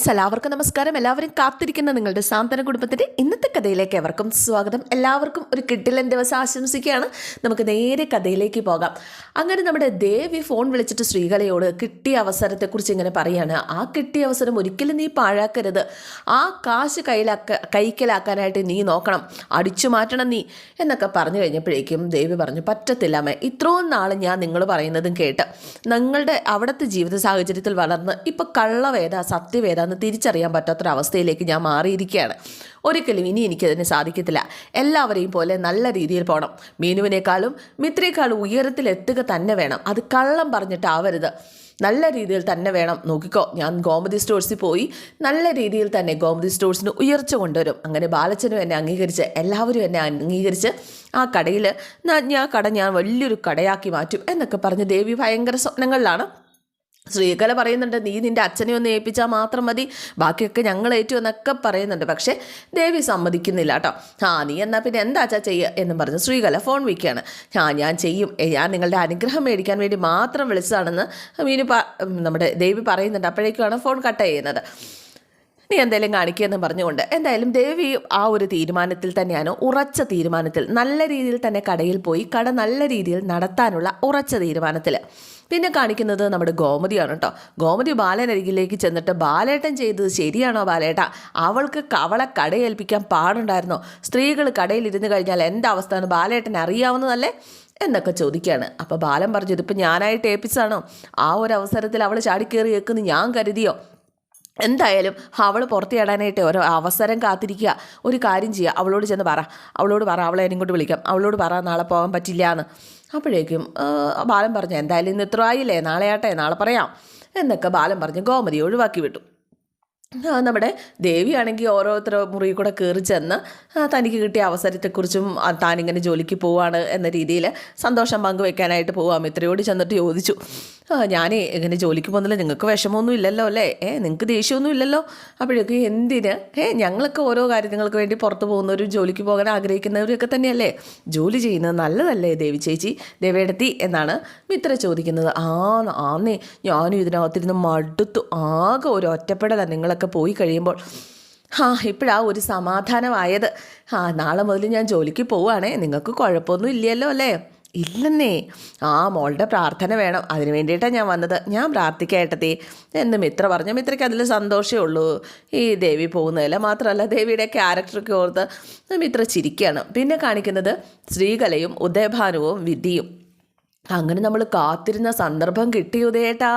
Friends എല്ലാവർക്കും നമസ്കാരം. എല്ലാവരും കാത്തിരിക്കുന്ന നിങ്ങളുടെ സാന്ത്വന കുടുംബത്തിന്റെ ഇന്നത്തെ കഥയിലേക്ക് എവർക്കും സ്വാഗതം. എല്ലാവർക്കും ഒരു കിട്ടിലൻ ദിവസം ആശംസിക്കുകയാണ്. നമുക്ക് നേരെ കഥയിലേക്ക് പോകാം. അങ്ങനെ നമ്മുടെ ദേവി ഫോൺ വിളിച്ചിട്ട് ശ്രീകലയോട് കിട്ടിയ അവസരത്തെക്കുറിച്ച് ഇങ്ങനെ പറയാണ്. ആ കിട്ടിയ അവസരം ഒരിക്കലും നീ പാഴാക്കരുത്. ആ കാശ് കയ്യിലാക്ക കൈക്കലാക്കാനായിട്ട് നീ നോക്കണം. അടിച്ചു മാറ്റണം നീ. എന്നൊക്കെ പറഞ്ഞു കഴിഞ്ഞപ്പോഴേക്കും ദേവി പറഞ്ഞു പറ്റത്തില്ല അമ്മേ. ഇത്രയും നാൾ ഞാൻ നിങ്ങൾ പറയുന്നതും കേട്ട് നിങ്ങളുടെ അവിടുത്തെ ജീവിത സാഹചര്യത്തിൽ വളർന്ന് ഇപ്പം കള്ളവേദ സത്യവേദ എന്ന് തിരിച്ചറിയാൻ പറ്റാത്തൊരവസ്ഥയിലേക്ക് ഞാൻ മാറിയിരിക്കുകയാണ്. ഒരിക്കലും ഇനി എനിക്കതിന് സാധിക്കത്തില്ല. എല്ലാവരെയും പോലെ നല്ല രീതിയിൽ പോകണം മീനുവിനേക്കാളും മിത്രയേക്കാളും ഉയരത്തിലെത്തുക തന്നെ വേണം. അത് കള്ളം പറഞ്ഞിട്ടാവരുത്. നല്ല രീതിയിൽ തന്നെ വേണം. നോക്കിക്കോ ഞാൻ ഗോമതി സ്റ്റോഴ്സിൽ പോയി നല്ല രീതിയിൽ തന്നെ ഗോമതി സ്റ്റോഴ്സിന് ഉയർച്ച കൊണ്ടുവരും. അങ്ങനെ ബാലച്ചനും എന്നെ അംഗീകരിച്ച് എല്ലാവരും എന്നെ അംഗീകരിച്ച് ആ കടയിൽ ഞാൻ കട ഞാൻ വലിയൊരു കടയാക്കി മാറ്റും എന്നൊക്കെ പറഞ്ഞ് ദേവി ഭയങ്കര സ്വപ്നങ്ങളിലാണ്. ശ്രീകല പറയുന്നുണ്ട് നീ നിന്റെ അച്ഛനെ ഒന്ന് ഏൽപ്പിച്ചാൽ മാത്രം മതി. ബാക്കിയൊക്കെ ഞങ്ങൾ ഏറ്റു എന്നൊക്കെ പറയുന്നുണ്ട്. പക്ഷേ ദേവി സമ്മതിക്കുന്നില്ല കേട്ടോ. ആ നീ എന്നാൽ പിന്നെ എന്താ അച്ഛാ ചെയ്യുക എന്നും പറഞ്ഞ് ശ്രീകല ഫോൺ വിൽക്കുകയാണ് ആ ഞാൻ ചെയ്യും. ഞാൻ നിങ്ങളുടെ അനുഗ്രഹം മേടിക്കാൻ വേണ്ടി മാത്രം വിളിച്ചതാണെന്ന് മീനു നമ്മുടെ ദേവി പറയുന്നുണ്ട്. അപ്പോഴേക്കുമാണ് ഫോൺ കട്ട് ചെയ്യുന്നത്. നീ എന്തായാലും കാണിക്കുമെന്ന് പറഞ്ഞുകൊണ്ട് എന്തായാലും ദേവി ആ ഒരു തീരുമാനത്തിൽ തന്നെയാണ് ഉറച്ച തീരുമാനത്തിൽ നല്ല രീതിയിൽ തന്നെ കടയിൽ പോയി കട നല്ല രീതിയിൽ നടത്താനുള്ള ഉറച്ച തീരുമാനത്തിൽ. പിന്നെ കാണിക്കുന്നത് നമ്മുടെ ഗോമതിയാണ് കേട്ടോ. ഗോമതി ബാലനരികിലേക്ക് ചെന്നിട്ട് ബാലേട്ടൻ ചെയ്തത് ശരിയാണോ ബാലേട്ട? അവൾക്ക് കവളെ കടയേൽപ്പിക്കാൻ പാടുണ്ടായിരുന്നോ? സ്ത്രീകൾ കടയിൽ കഴിഞ്ഞാൽ എന്റെ അവസ്ഥയാണ് ബാലേട്ടൻ അറിയാവുന്നതല്ലേ? എന്നൊക്കെ ചോദിക്കുകയാണ്. അപ്പോൾ ബാലൻ പറഞ്ഞു ഇതിപ്പോൾ ഞാനായിട്ട് ഏൽപ്പിച്ചാണോ ആ ഒരു അവസരത്തിൽ അവൾ ചാടിക്കേറി കേൾക്കുന്നു ഞാൻ കരുതിയോ? എന്തായാലും അവൾ പുറത്തിയാടാനായിട്ട് ഓരോ അവസരം കാത്തിരിക്കുക. ഒരു കാര്യം ചെയ്യുക. അവളോട് ചെന്ന് പറ. അവളോട് പറ. അവളെ കൊണ്ട് വിളിക്കാം. അവളോട് പറ നാളെ പോകാൻ പറ്റില്ല എന്ന് അപ്പോഴേക്കും ബാലം ബാലൻ പറഞ്ഞു എന്തായാലും ഇന്ന് ഇത്ര ആയില്ലേ? നാളെ ആട്ടെ നാളെ പറയാം. എന്നൊക്കെ ബാലൻ പറഞ്ഞ് ഗോമതി ഒഴിവാക്കി വിട്ടു. നമ്മുടെ ദേവിയാണെങ്കിൽ ഓരോരുത്തർ മുറി കൂടെ കയറി ചെന്ന് തനിക്ക് കിട്ടിയ അവസരത്തെക്കുറിച്ചും താനിങ്ങനെ ജോലിക്ക് പോവാണ് എന്ന രീതിയിൽ സന്തോഷം പങ്കുവെക്കാനായിട്ട് പോവാം. ഇത്രയോട് ചെന്നിട്ട് ചോദിച്ചു ഞാൻ ഇങ്ങനെ ജോലിക്ക് പോകുന്നില്ല നിങ്ങൾക്ക് വിഷമമൊന്നും ഇല്ലല്ലോ അല്ലേ? ഏ നിങ്ങൾക്ക് ദേഷ്യമൊന്നും ഇല്ലല്ലോ? അപ്പോഴൊക്കെ എന്തിന്? ഏ ഞങ്ങളൊക്കെ ഓരോ കാര്യങ്ങൾക്ക് വേണ്ടി പുറത്ത് പോകുന്നവരും ജോലിക്ക് പോകാൻ ആഗ്രഹിക്കുന്നവരൊക്കെ തന്നെയല്ലേ? ജോലി ചെയ്യുന്നത് നല്ലതല്ലേ ദേവി ചേച്ചി? ദേവേടത്തി എന്നാണ് മിത്ര ചോദിക്കുന്നത്. ആ ആന്നേ ഞാനും ഇതിനകത്തിരുന്ന് മടുത്തു. ആകെ ഒരു ഒറ്റപ്പെടലാണ് നിങ്ങളൊക്കെ പോയി കഴിയുമ്പോൾ ആ ഇപ്പോഴാ ഒരു സമാധാനമായത്. ആ നാളെ മുതൽ ഞാൻ ജോലിക്ക് പോവുകയാണേ നിങ്ങൾക്ക് കുഴപ്പമൊന്നും ഇല്ലല്ലോ അല്ലേ? ഇല്ലെന്നേ. ആ മോളുടെ പ്രാർത്ഥന വേണം. അതിന് വേണ്ടിയിട്ടാണ് ഞാൻ വന്നത്. ഞാൻ പ്രാർത്ഥിക്കട്ടെ എന്ന് മിത്ര പറഞ്ഞു മിത്രയ്ക്ക് അതിൽ സന്തോഷമേ ഉള്ളൂ. ഈ ദേവി പോകുന്നതിൽ മാത്രമല്ല ദേവിയുടെ ക്യാരക്ടറൊക്കെ ഓർത്ത് മിത്ര ചിരിക്കുകയാണ് പിന്നെ കാണിക്കുന്നത് ശ്രീകലയും ഉദയഭാനുവും വിധിയും. അങ്ങനെ നമ്മൾ കാത്തിരുന്ന സന്ദർഭം കിട്ടി ഉദയേട്ടാ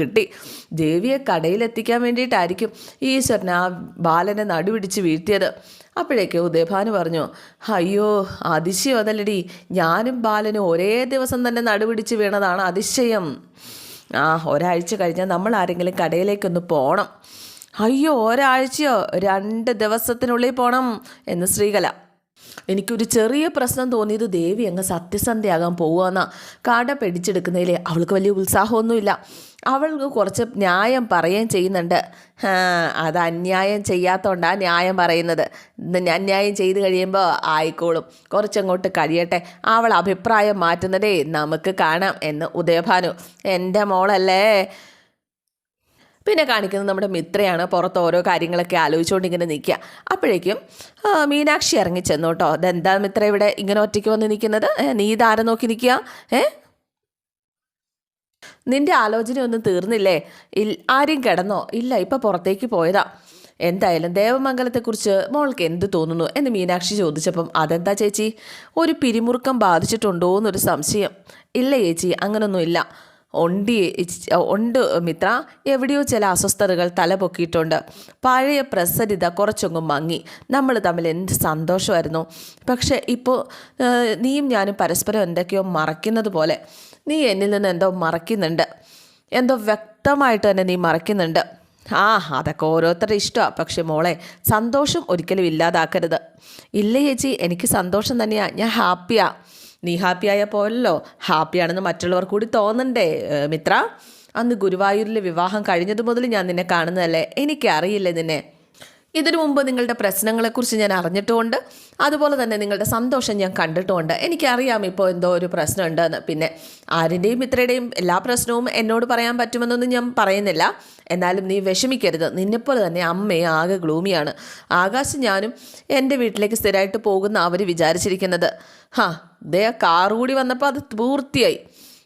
കിട്ടി. ദേവിയെ കടയിലെത്തിക്കാൻ വേണ്ടിയിട്ടായിരിക്കും ഈശ്വരൻ ആ ബാലനെ നടുപിടിച്ച് വീഴ്ത്തിയത്. അപ്പോഴേക്ക് ഉദയഭാനു പറഞ്ഞു അയ്യോ അതിശയം അതല്ലടി. ഞാനും ബാലനും ഒരേ ദിവസം തന്നെ നടുപിടിച്ച് വീണതാണ് അതിശയം. ആ ഒരാഴ്ച കഴിഞ്ഞാൽ നമ്മൾ ആരെങ്കിലും കടയിലേക്കൊന്ന് പോകണം അയ്യോ ഒരാഴ്ചയോ? രണ്ട് ദിവസത്തിനുള്ളിൽ പോകണം എന്ന് ശ്രീകല എനിക്കൊരു ചെറിയ പ്രശ്നം തോന്നിയത് ദേവി അങ്ങ് സത്യസന്ധയാകാൻ പോവുകയെന്നാ. കട പിടിച്ചെടുക്കുന്നതിൽ അവൾക്ക് വലിയ ഉത്സാഹമൊന്നുമില്ല. അവൾക്ക് കുറച്ച് ന്യായം പറയുകയും ചെയ്യുന്നുണ്ട്. അത് അന്യായം ചെയ്യാത്തതുകൊണ്ടാണ് ന്യായം പറയുന്നത്. അന്യായം ചെയ്ത് കഴിയുമ്പോൾ ആയിക്കോളും. കുറച്ചങ്ങോട്ട് കഴിയട്ടെ. അവൾ അഭിപ്രായം മാറ്റുന്നതേ നമുക്ക് കാണാം എന്ന് ഉദയഭാനു. എന്റെ മോളല്ലേ പിന്നെ കാണിക്കുന്നത് നമ്മുടെ മിത്രയാണ്. പുറത്ത് ഓരോ കാര്യങ്ങളൊക്കെ ആലോചിച്ചുകൊണ്ടിങ്ങനെ നിൽക്കുക. അപ്പോഴേക്കും മീനാക്ഷി ഇറങ്ങി ചെന്നു കേട്ടോ. അതെന്താ മിത്ര ഇവിടെ ഇങ്ങനെ ഒറ്റയ്ക്ക് വന്ന് നിൽക്കുന്നത്? നീ ഇതാരെ നോക്കി നിൽക്കുക? ഏ? നിന്റെ ആലോചനയൊന്നും തീർന്നില്ലേ? ഇൽ ആരും കിടന്നോ? ഇല്ല ഇപ്പം പുറത്തേക്ക് പോയതാ. എന്തായാലും ദേവമംഗലത്തെക്കുറിച്ച് മോൾക്ക് എന്ത് തോന്നുന്നു എന്ന് മീനാക്ഷി ചോദിച്ചപ്പം അതെന്താ ചേച്ചി? ഒരു പിരിമുറുക്കം ബാധിച്ചിട്ടുണ്ടോ എന്നൊരു സംശയം. ഇല്ല ചേച്ചി അങ്ങനൊന്നും ഉണ്ട് ഉണ്ട് മിത്ര എവിടെയോ ചില അസ്വസ്ഥതകൾ തല പൊക്കിയിട്ടുണ്ട്. പഴയ പ്രസരിത കുറച്ചൊന്നും മങ്ങി. നമ്മൾ തമ്മിൽ എന്ത് സന്തോഷമായിരുന്നു. പക്ഷേ ഇപ്പോൾ നീയും ഞാനും പരസ്പരം എന്തൊക്കെയോ മറയ്ക്കുന്നത് പോലെ. നീ എന്നിൽ നിന്ന് എന്തോ മറയ്ക്കുന്നുണ്ട്. എന്തോ വ്യക്തമായിട്ട് തന്നെ നീ മറയ്ക്കുന്നുണ്ട്. ആ അതൊക്കെ ഓരോരുത്തരുടെ ഇഷ്ടമാണ് പക്ഷെ മോളെ സന്തോഷം ഒരിക്കലും ഇല്ലാതാക്കരുത്. ഇല്ല ചേച്ചി എനിക്ക് സന്തോഷം തന്നെയാണ് ഞാൻ ഹാപ്പിയാ. നീ ഹാപ്പിയായ പോലല്ലോ ഹാപ്പിയാണെന്ന് മറ്റുള്ളവർ കൂടി തോന്നണ്ടേ മിത്ര? അന്ന് ഗുരുവായൂരിലെ വിവാഹം കഴിഞ്ഞതു മുതൽ ഞാൻ നിന്നെ കാണുന്നതല്ലേ? എനിക്കറിയില്ല നിന്നെ. ഇതിനു മുമ്പ് നിങ്ങളുടെ പ്രശ്നങ്ങളെക്കുറിച്ച് ഞാൻ അറിഞ്ഞിട്ടുമുണ്ട്. അതുപോലെ തന്നെ നിങ്ങളുടെ സന്തോഷം ഞാൻ കണ്ടിട്ടുമുണ്ട്. എനിക്കറിയാം ഇപ്പോൾ എന്തോ ഒരു പ്രശ്നമുണ്ടെന്ന്. പിന്നെ ആരുടെയും ഇത്രയുടെയും എല്ലാ പ്രശ്നവും എന്നോട് പറയാൻ പറ്റുമെന്നൊന്നും ഞാൻ പറയുന്നില്ല. എന്നാലും നീ വിഷമിക്കരുത്. നിന്നെപ്പോലെ തന്നെ അമ്മയും ആകെ ഗ്ലൂമിയാണ് ആകാശ് ഞാനും എന്റെ വീട്ടിലേക്ക് സ്ഥിരമായിട്ട് പോകുന്ന അവർ വിചാരിച്ചിരിക്കുന്നത്. ഹാ ദേ കാർ കൂടി വന്നപ്പോൾ അത് പൂർത്തിയായി.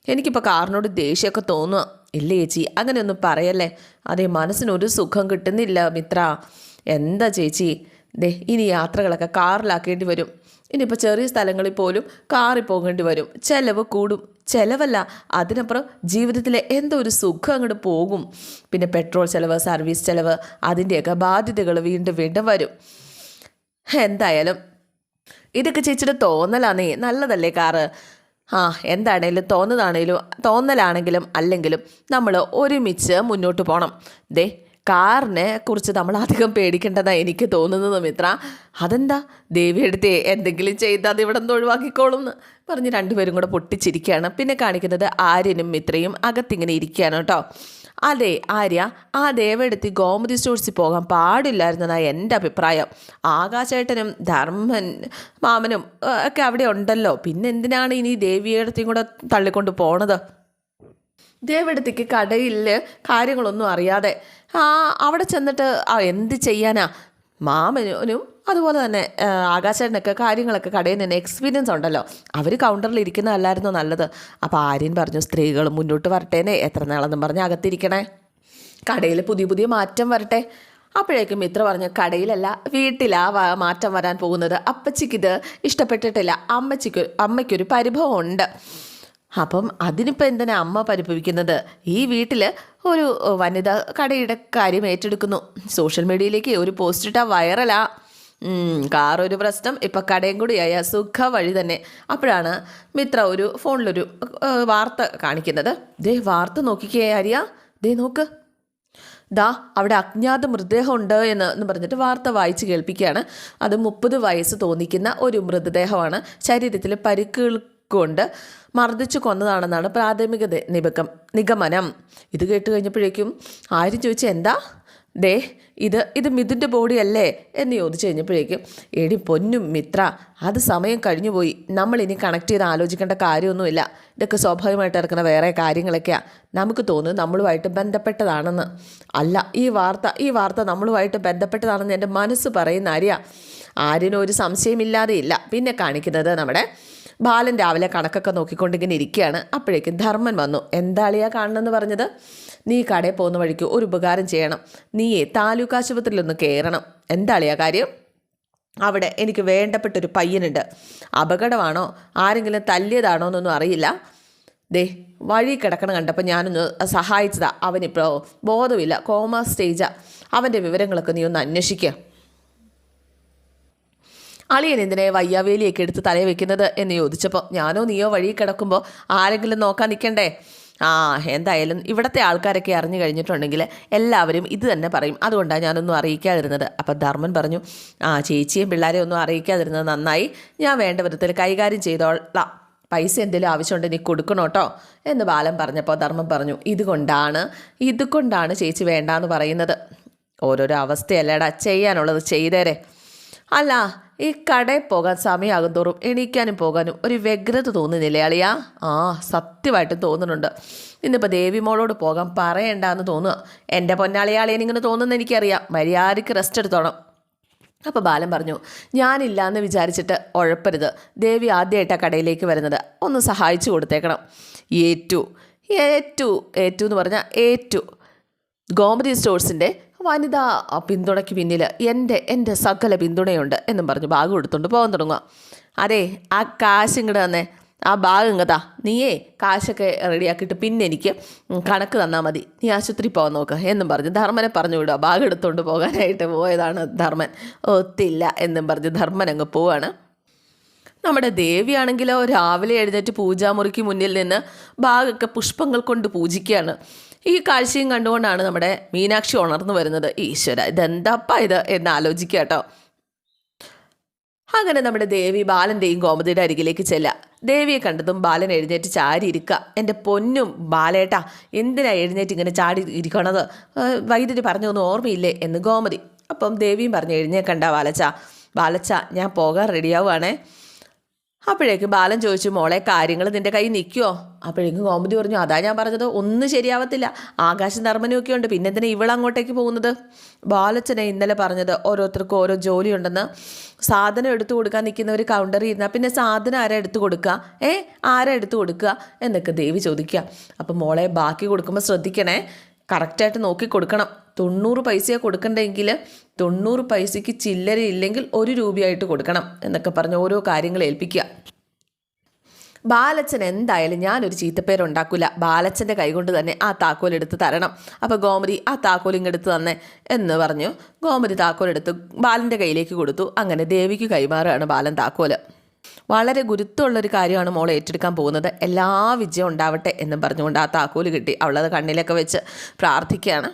എനിക്കിപ്പോൾ കാറിനോട് ദേഷ്യമൊക്കെ തോന്നുക ഇല്ല ചേച്ചി അങ്ങനെയൊന്നും പറയല്ലേ? അതേ മനസ്സിനൊരു സുഖം കിട്ടുന്നില്ല മിത്ര. എന്താ ചേച്ചി? ദേ ഇനി യാത്രകളൊക്കെ കാറിലാക്കേണ്ടി വരും. ഇനിയിപ്പോൾ ചെറിയ സ്ഥലങ്ങളിൽ പോലും കാറിൽ പോകേണ്ടി വരും. ചിലവ് കൂടും. ചിലവല്ല. അതിനപ്പുറം ജീവിതത്തിലെ എന്തോ ഒരു സുഖം അങ്ങോട്ട് പോകും. പിന്നെ പെട്രോൾ ചിലവ് സർവീസ് ചിലവ് അതിന്റെയൊക്കെ ബാധ്യതകൾ വീണ്ടും വീണ്ടും വരും. എന്തായാലും ഇതൊക്കെ ചേച്ചിയുടെ തോന്നലാണേ നല്ലതല്ലേ കാറ്? ആ എന്താണേലും തോന്നുന്നതാണേലും തോന്നലാണെങ്കിലും അല്ലെങ്കിലും നമ്മൾ ഒരുമിച്ച് മുന്നോട്ട് പോകണം ദേ കാറിനെ കുറിച്ച് നമ്മൾ അധികം പേടിക്കേണ്ടതാണ് എനിക്ക് തോന്നുന്നത് മിത്ര. അതെന്താ? ദേവി എടുത്തേ എന്തെങ്കിലും ചെയ്താൽ അത് ഇവിടെ നിന്ന് ഒഴിവാക്കിക്കോളും എന്ന് പറഞ്ഞ് രണ്ടുപേരും കൂടെ പൊട്ടിച്ചിരിക്കുകയാണ്. പിന്നെ കാണിക്കുന്നത് ആര്യനും മിത്രയും അകത്തിങ്ങനെ ഇരിക്കുകയാണ് കേട്ടോ. അതെ ആര്യ ആ ദേവെടുത്ത് ഗോമതി സ്റ്റോഴ്സിൽ പോകാൻ പാടില്ലായിരുന്നതാണ് എന്റെ അഭിപ്രായം. ആകാശേട്ടനും ധർമ്മൻ മാമനും ഒക്കെ അവിടെ ഉണ്ടല്ലോ. പിന്നെ എന്തിനാണ് ഇനി ദേവിയെടുത്തും കൂടെ തള്ളിക്കൊണ്ട് പോണത്? ദേവെടുത്തേക്ക് കടയിൽ കാര്യങ്ങളൊന്നും അറിയാതെ ആ അവിടെ ചെന്നിട്ട് ആ എന്ത് ചെയ്യാനാ? മാമനും അതുപോലെ തന്നെ ആകാശേട്ടനൊക്കെ കാര്യങ്ങളൊക്കെ കടയിൽ നിന്ന് എക്സ്പീരിയൻസ് ഉണ്ടല്ലോ. അവർ കൗണ്ടറിൽ ഇരിക്കുന്നതല്ലായിരുന്നു നല്ലത്? അപ്പോൾ ആര്യൻ പറഞ്ഞു സ്ത്രീകൾ മുന്നോട്ട് വരട്ടേനെ എത്ര നാളെന്നും പറഞ്ഞ് അകത്തിരിക്കണേ. കടയിൽ പുതിയ പുതിയ മാറ്റം വരട്ടെ. അപ്പോഴേക്കും മിത്ര പറഞ്ഞു കടയിലല്ല വീട്ടിലാ മാറ്റം വരാൻ പോകുന്നത്. അപ്പച്ചിക്കിത് ഇഷ്ടപ്പെട്ടിട്ടില്ല. അമ്മച്ചിക്ക് അമ്മയ്ക്കൊരു പരിഭവം ഉണ്ട്. അപ്പം അതിനിപ്പോൾ എന്തിനാ അമ്മ പരിഭവിക്കുന്നത്? ഈ വീട്ടിൽ ഒരു വനിതാ കടയുടെ കാര്യം ഏറ്റെടുക്കുന്നു. സോഷ്യൽ മീഡിയയിലേക്ക് ഒരു പോസ്റ്റ് ഇട്ടാൽ വൈറലാ. കാർ ഒരു പ്രശ്നം ഇപ്പം കടയും കൂടിയായ സുഖ വഴി തന്നെ. അപ്പോഴാണ് മിത്ര ഒരു ഫോണിലൊരു വാർത്ത കാണിക്കുന്നത്. ദേ വാർത്ത നോക്കിക്കേ ആര്യ ദേ നോക്ക്. ദാ അവിടെ അജ്ഞാത മൃതദേഹം ഉണ്ട് എന്ന് എന്ന് പറഞ്ഞിട്ട് വാർത്ത വായിച്ച് കേൾപ്പിക്കുകയാണ്. അത് മുപ്പത് വയസ്സ് തോന്നിക്കുന്ന ഒരു മൃതദേഹമാണ്. ശരീരത്തിൽ പരിക്കുകൾ കൊണ്ട് മർദ്ദിച്ചു കൊന്നതാണെന്നാണ് പ്രാഥമിക നിബക്കം നിഗമനം. ഇത് കേട്ട് കഴിഞ്ഞപ്പോഴേക്കും ആരും ചോദിച്ചു എന്താ? ദേ ഇത് ഇത് മിഥുന്റെ ബോഡി അല്ലേ? എന്ന് ചോദിച്ചു കഴിഞ്ഞപ്പോഴേക്കും എടി പൊന്നും മിത്ര അത് സമയം കഴിഞ്ഞു പോയി. നമ്മൾ ഇനി കണക്ട് ചെയ്ത് ആലോചിക്കേണ്ട കാര്യമൊന്നുമില്ല. ഇതൊക്കെ സ്വാഭാവികമായിട്ട് ഇറക്കുന്ന വേറെ കാര്യങ്ങളൊക്കെയാണ് നമുക്ക് തോന്നുന്നു നമ്മളുമായിട്ട് ബന്ധപ്പെട്ടതാണെന്ന്. അല്ല ഈ വാർത്ത ഈ വാർത്ത നമ്മളുമായിട്ട് ബന്ധപ്പെട്ടതാണെന്ന് എന്റെ മനസ്സ് പറയുന്ന ആര്യ. ആര്യനും ഒരു സംശയമില്ലാതെ ഇല്ല പിന്നെ കാണിക്കുന്നത് നമ്മുടെ ബാലൻ രാവിലെ കണക്കൊക്കെ നോക്കിക്കൊണ്ടിങ്ങനെ ഇരിക്കുകയാണ്. അപ്പോഴേക്കും ധർമ്മൻ വന്നു. എന്താളിയാ കാണണമെന്ന് പറഞ്ഞത്? നീ കടയിൽ പോകുന്ന വഴിക്ക് ഒരു ഉപകാരം ചെയ്യണം. നീയേ താലൂക്ക് ആശുപത്രിയിലൊന്ന് കയറണം. എന്താളിയാ കാര്യം? അവിടെ എനിക്ക് വേണ്ടപ്പെട്ടൊരു പയ്യനുണ്ട്. അപകടമാണോ? ആരെങ്കിലും തല്ലിയതാണോ എന്നൊന്നും അറിയില്ല. ദേ വഴി കിടക്കണം കണ്ടപ്പോൾ ഞാനൊന്ന് സഹായിച്ചതാ. അവനിപ്പോൾ ബോധമില്ല. കോമ സ്റ്റേജാ. അവന്റെ വിവരങ്ങളൊക്കെ നീ ഒന്ന് അന്വേഷിക്കുക അളിയൻ എന്തിനെ വയ്യാവേലിയൊക്കെ എടുത്ത് തലയെ വെക്കുന്നത് എന്ന് ചോദിച്ചപ്പോൾ ഞാനോ നീയോ വഴി കിടക്കുമ്പോൾ ആരെങ്കിലും നോക്കാൻ നിൽക്കണ്ടേ? ആ എന്തായാലും ഇവിടുത്തെ ആൾക്കാരൊക്കെ അറിഞ്ഞു കഴിഞ്ഞിട്ടുണ്ടെങ്കിൽ എല്ലാവരും ഇത് തന്നെ പറയും. അതുകൊണ്ടാണ് ഞാനൊന്നും അറിയിക്കാതിരുന്നത്. അപ്പം ധർമ്മൻ പറഞ്ഞു ആ ചേച്ചിയും പിള്ളേരെയും ഒന്നും അറിയിക്കാതിരുന്നത് നന്നായി. ഞാൻ വേണ്ട വിധത്തിൽ കൈകാര്യം ചെയ്തോളാം. പൈസ എന്തെങ്കിലും ആവശ്യമുണ്ടെങ്കിൽ നീ കൊടുക്കണം കേട്ടോ. എന്ന് ബാലൻ പറഞ്ഞപ്പോൾ ധർമ്മം പറഞ്ഞു ഇതുകൊണ്ടാണ് ഇതുകൊണ്ടാണ് ചേച്ചി വേണ്ടാന്ന് പറയുന്നത്. ഓരോരോ അവസ്ഥയല്ലേടാ ചെയ്യാനുള്ളത് ചെയ്തേരെ. അല്ല ഈ കടയിൽ പോകാൻ സമയമാകും തോറും എണീക്കാനും പോകാനും ഒരു വ്യഗ്രത തോന്നുന്നില്ലേ അളിയാ? ആ സത്യമായിട്ട് തോന്നുന്നുണ്ട്. ഇന്നിപ്പോൾ ദേവി മോളോട് പോകാൻ പറയണ്ടെന്ന് തോന്നുക. എന്റെ പൊന്നാളിയാളിയൻ ഇങ്ങനെ തോന്നുന്നു എനിക്കറിയാം. മര്യാദയ്ക്ക് റെസ്റ്റ് എടുത്തോണം. അപ്പോൾ ബാലൻ പറഞ്ഞു ഞാനില്ല എന്ന് വിചാരിച്ചിട്ട് ഉഴപ്പരുത് ദേവി ആദ്യമായിട്ടാണ് കടയിലേക്ക് വരുന്നത്. ഒന്ന് സഹായിച്ചു കൊടുത്തേക്കണം. ഏറ്റു ഏറ്റു ഏറ്റു എന്ന് പറഞ്ഞാൽ ഏറ്റു. ഗോമതി സ്റ്റോഴ്സിന്റെ വനിതാ പിന്തുണയ്ക്ക് പിന്നിൽ എന്റെ എന്റെ സകല പിന്തുണയുണ്ട് എന്നും പറഞ്ഞ് ബാഗ് എടുത്തുകൊണ്ട് പോകാൻ തുടങ്ങുക. അതെ ആ കാശ് ഇങ്ങോട്ട് തന്നെ. ആ ഭാഗം ഇങ്ങതാ നീയേ കാശൊക്കെ റെഡിയാക്കിയിട്ട് പിന്നെ എനിക്ക് കണക്ക് തന്നാൽ മതി. നീ ആശുപത്രി പോകാൻ നോക്ക് എന്നും പറഞ്ഞ് ധർമ്മനെ പറഞ്ഞു വിടുക. ബാഗ് എടുത്തുകൊണ്ട് പോകാനായിട്ട് പോയതാണ് ധർമ്മൻ. ഒത്തില്ല എന്നും പറഞ്ഞ് ധർമ്മൻ അങ്ങ് പോവാണ്. നമ്മുടെ ദേവിയാണെങ്കിലോ രാവിലെ എഴുന്നേറ്റ് പൂജാമുറിക്ക് മുന്നിൽ നിന്ന് ബാഗൊക്കെ പുഷ്പങ്ങൾ കൊണ്ട് പൂജിക്കുകയാണ്. ഈ കാഴ്ചയും കണ്ടുകൊണ്ടാണ് നമ്മുടെ മീനാക്ഷി ഉണർന്നു വരുന്നത്. ഈശ്വര ഇതെന്താപ്പ ഇത്? എന്ന് ആലോചിക്കുക കേട്ടോ. അങ്ങനെ നമ്മുടെ ദേവി ബാലന്റെയും ഗോമതിയുടെ അരികിലേക്ക് ചെല്ലുക ദേവിയെ കണ്ടതും ബാലൻ എഴുന്നേറ്റ് ചാരി ഇരിക്കുക എന്റെ പൊന്നും ബാലേട്ടാ എന്തിനാ എഴുന്നേറ്റ് ഇങ്ങനെ ചാടി ഇരിക്കണത്? വൈദ്യുതി പറഞ്ഞൊന്നും ഓർമ്മയില്ലേ? എന്ന് ഗോമതി. അപ്പം ദേവിയും പറഞ്ഞു എഴുന്നേക്കണ്ട ബാലച്ച. ബാലച്ച ഞാൻ പോകാൻ റെഡിയാവുകയാണേ അപ്പോഴേക്കും ബാലൻ ചോദിച്ചു മോളെ കാര്യങ്ങൾ നിന്റെ കൈ നിൽക്കുമോ അപ്പോഴേക്കും കോമതി പറഞ്ഞു അതാ ഞാൻ പറഞ്ഞത് ഒന്നും ശരിയാവത്തില്ല. ആകാശ നർമ്മനൊക്കെ ഉണ്ട് പിന്നെ എന്തിനാ ഇവളങ്ങോട്ടേക്ക് പോകുന്നത്? ബാലച്ചനെ ഇന്നലെ പറഞ്ഞത് ഓരോരുത്തർക്കും ഓരോ ജോലിയുണ്ടെന്ന്. സാധനം എടുത്തു കൊടുക്കാൻ നിൽക്കുന്നവർ കൗണ്ടറിൽ ഇരുന്നാൽ പിന്നെ സാധനം ആരാ എടുത്തു കൊടുക്കുക ഏ ആരാ എടുത്തു കൊടുക്കുക എന്നൊക്കെ ദേവി ചോദിക്കുക. അപ്പം മോളെ ബാക്കി കൊടുക്കുമ്പോൾ ശ്രദ്ധിക്കണേ കറക്റ്റായിട്ട് നോക്കി കൊടുക്കണം. തൊണ്ണൂറ് പൈസയാണ് കൊടുക്കണ്ടെങ്കിൽ തൊണ്ണൂറ് പൈസയ്ക്ക് ചില്ലര ഇല്ലെങ്കിൽ ഒരു രൂപയായിട്ട് കൊടുക്കണം എന്നൊക്കെ പറഞ്ഞ് ഓരോ കാര്യങ്ങൾ ഏൽപ്പിക്കുക. ബാലച്ചൻ എന്തായാലും ഞാനൊരു ചീത്തപ്പേരുണ്ടാക്കില്ല ബാലച്ചന്റെ കൈകൊണ്ട് തന്നെ ആ താക്കോൽ എടുത്ത് തരണം. അപ്പോൾ ഗോമതി ആ താക്കോൽ ഇങ്ങെടുത്ത് തന്നെ എന്ന് പറഞ്ഞു. ഗോമതി താക്കോൽ എടുത്ത് ബാലന്റെ കയ്യിലേക്ക് കൊടുത്തു. അങ്ങനെ ദേവിക്ക് കൈമാറുകയാണ് ബാലൻ താക്കോൽ വളരെ ഗുരുത്വമുള്ളൊരു കാര്യമാണ് മോൾ ഏറ്റെടുക്കാൻ പോകുന്നത്. എല്ലാ വിജയം ഉണ്ടാവട്ടെ എന്നും പറഞ്ഞുകൊണ്ട് ആ താക്കോൽ കിട്ടി. അവളത് കണ്ണിലൊക്കെ വെച്ച് പ്രാർത്ഥിക്കുകയാണ്.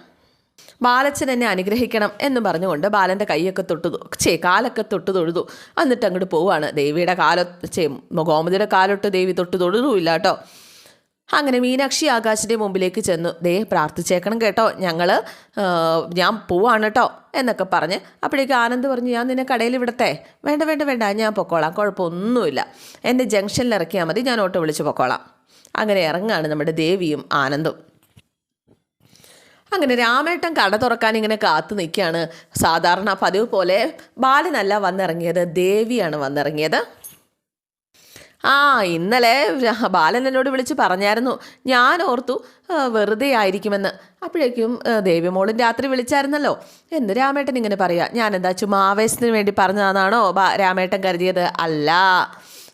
ബാലച്ചൻ എന്നെ അനുഗ്രഹിക്കണം എന്ന് പറഞ്ഞുകൊണ്ട് ബാലന്റെ കൈയൊക്കെ തൊട്ടു ചേ കാലൊക്കെ തൊട്ട് തൊഴുതു. എന്നിട്ട് അങ്ങോട്ട് പോവാണ്. ദേവിയുടെ കാല ചേ ഗോമതിയുടെ കാലൊട്ട് ദേവി തൊട്ട് തൊഴുതുമില്ല കേട്ടോ. അങ്ങനെ മീനാക്ഷി ആകാശിന്റെ മുമ്പിലേക്ക് ചെന്നു. ദേ പ്രാർത്ഥിച്ചേക്കണം കേട്ടോ. ഞങ്ങൾ ഞാൻ പോവാണ് കേട്ടോ എന്നൊക്കെ പറഞ്ഞ് അപ്പോഴേക്കും ആനന്ദ് പറഞ്ഞു ഞാൻ നിന്നെ കടയിൽ വിടട്ടെ. വേണ്ട വേണ്ട വേണ്ട. ഞാൻ പൊക്കോളാം. കുഴപ്പമൊന്നുമില്ല. എന്റെ ജംഗ്ഷനിൽ ഇറക്കിയാൽ മതി. ഞാൻ ഓട്ടോ വിളിച്ച് പൊക്കോളാം. അങ്ങനെ ഇറങ്ങാണ് നമ്മുടെ ദേവിയും ആനന്ദും. അങ്ങനെ രാമേട്ടൻ കട തുറക്കാൻ ഇങ്ങനെ കാത്തു നിൽക്കുകയാണ്. സാധാരണ പതിവ് പോലെ ബാലനല്ല വന്നിറങ്ങിയത് ദേവിയാണ് വന്നിറങ്ങിയത്. ആ ഇന്നലെ ബാലൻ എന്നോട് വിളിച്ച് പറഞ്ഞായിരുന്നു. ഞാൻ ഓർത്തു വെറുതെ ആയിരിക്കുമെന്ന്. അപ്പോഴേക്കും ദേവി ദേവിമോളും രാത്രി വിളിച്ചായിരുന്നല്ലോ. എന്ന് രാമേട്ടൻ ഇങ്ങനെ പറയുക ഞാൻ എന്താ ചുമ്മാവേശത്തിന് വേണ്ടി പറഞ്ഞതാണോ? രാമേട്ടൻ കരുതിയത് അല്ല.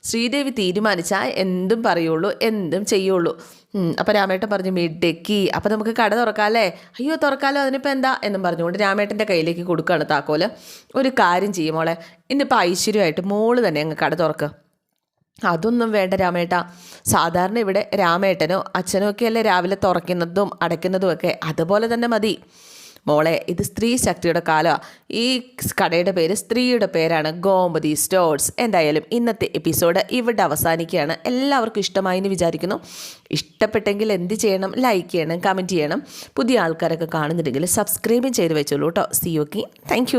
ശ്രീദേവി തീരുമാനിച്ചാൽ എന്തും പറയുള്ളൂ എന്തും ചെയ്യുള്ളൂ. അപ്പോൾ രാമേട്ടൻ പറഞ്ഞു മിടുക്കി അപ്പോൾ നമുക്ക് കട തുറക്കാം അല്ലേ? അയ്യോ തുറക്കാമല്ലോ അതിനിപ്പോൾ എന്താ? എന്നും പറഞ്ഞുകൊണ്ട് രാമേട്ടന്റെ കയ്യിലേക്ക് കൊടുക്കുകയാണ് താക്കോൽ. ഒരു കാര്യം ചെയ്യും മോളെ ഇന്നിപ്പോൾ ഐശ്വര്യമായിട്ട് മോൾ തന്നെ അങ്ങ് കട തുറക്കുക അതൊന്നും വേണ്ട രാമേട്ട. സാധാരണ ഇവിടെ രാമേട്ടനോ അച്ഛനോ ഒക്കെയല്ലേ രാവിലെ തുറക്കുന്നതും അടയ്ക്കുന്നതും ഒക്കെ. അതുപോലെ തന്നെ മതി. മോളെ ഇത് സ്ത്രീ ശക്തിയുടെ കാലമാണ് ഈ കടയുടെ പേര് സ്ത്രീയുടെ പേരാണ്. ഗോമതി സ്റ്റോർസ് എന്തായാലും ഇന്നത്തെ എപ്പിസോഡ് ഇവിടെ അവസാനിക്കുകയാണ്. എല്ലാവർക്കും ഇഷ്ടമായി എന്ന് വിചാരിക്കുന്നു. ഇഷ്ടപ്പെട്ടെങ്കിൽ എന്ത് ചെയ്യണം? ലൈക്ക് ചെയ്യണം കമന്റ് ചെയ്യണം. പുതിയ ആൾക്കാരൊക്കെ കാണുന്നുണ്ടെങ്കിൽ സബ്സ്ക്രൈബും ചെയ്ത് വെച്ചോളൂ കേട്ടോ സി ഓക്കെ താങ്ക്